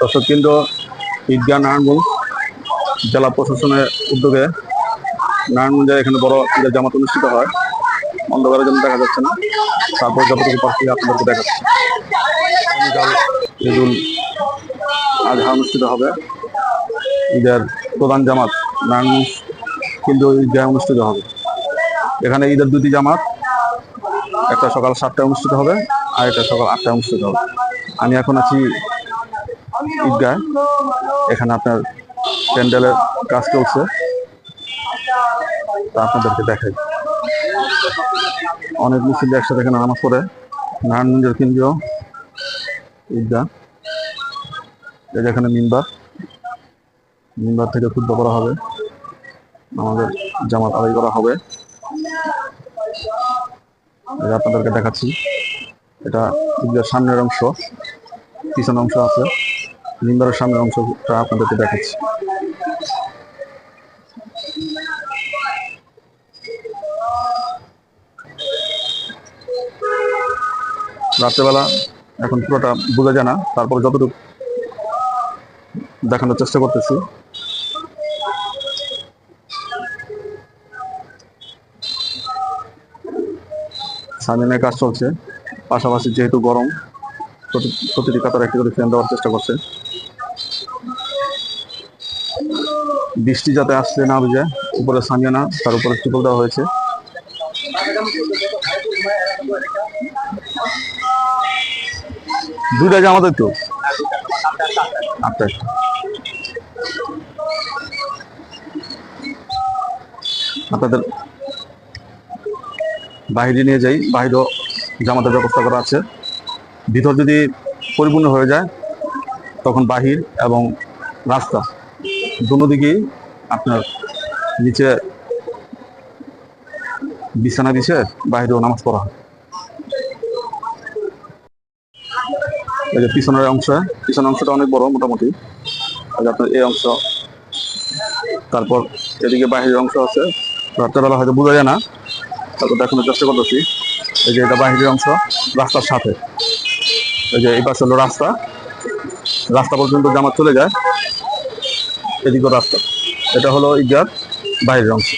দর্শক কেন্দ্র ঈদগাহ নারায়ণগঞ্জ জেলা প্রশাসনের উদ্যোগে নারায়ণগঞ্জে এখানে বড় ঈদের জামাত অনুষ্ঠিত হয়। অন্ধকারের জন্য দেখা যাচ্ছে না। তারপর যতটুকু পাচ্ছি আপনাদেরকে দেখাচ্ছি। ঈদুল আজহা অনুষ্ঠিত হবে। ঈদের প্রধান জামাত নারায়ণগঞ্জ কিন্তু ঈদগাহ অনুষ্ঠিত হবে। এখানে ঈদের দুটি জামাত একটা সকাল সাতটায় অনুষ্ঠিত হবে, আর একটা সকাল আটটায় অনুষ্ঠিত হবে। আমি এখন আছি ঈদগাহ, এখানে আপনার প্যান্ডেলের কাজ চলছে। তা আপনাদেরকে দেখাই। অনেক মুসলিম একসাথে এখানে নামাজ পড়ে। নারায়ণগঞ্জের কেন্দ্রীয় ঈদগাহ, এই যে এখানে মিনবার মিনবার থেকে ক্ষুদ্র করা হবে। আমাদের জামাত আদায় করা হবে। আপনাদেরকে দেখাচ্ছি। এটা সামনের অংশ, পিছনের অংশ আছে। মিম্বারের সামনের অংশটা আপনাদেরকে দেখাচ্ছি। রাত্রেবেলা এখন পুরোটা বোঝা যায় না। তারপরে যতটুকু দেখানোর চেষ্টা করতেছি সামিনের কাজ চলছে। পাশাপাশি যেহেতু গরম প্রতিটি কাতার একটি করে ফ্যান দেওয়ার চেষ্টা করছে। বৃষ্টি যাতে আসলে না বুঝে উপরে সামিয়ানা তার উপরে টিপল দেওয়া হয়েছে। দুইটা যে আমাদের তো আটটায় আপনাদের বাইরে নিয়ে যাই বাইরেও জামাতের ব্যবস্থা করা আছে। ভিতর যদি পরিপূর্ণ হয়ে যায়, তখন বাহির এবং রাস্তা। দুনো দিকেই আপনার নিচে বিছানা বিছে বাহিরেও নামাজ পড়া হয়। এই যে পিছনের অংশ, পিছনের অংশটা অনেক বড় মোটামুটি। আপনার এই অংশ। তারপর এদিকে বাহিরের অংশ আছে। রাত্রেবেলা হয়তো বোঝা যায় না। তারপর দেখানোর চেষ্টা করতেছি। এই যে এটা বাহিরের অংশ, রাস্তার সাথে। এই যে এই পাশে হলো রাস্তা। রাস্তা পর্যন্ত জামা চলে যায় এদিকেও রাস্তা। এটা হলো ইজার বাইরের অংশ।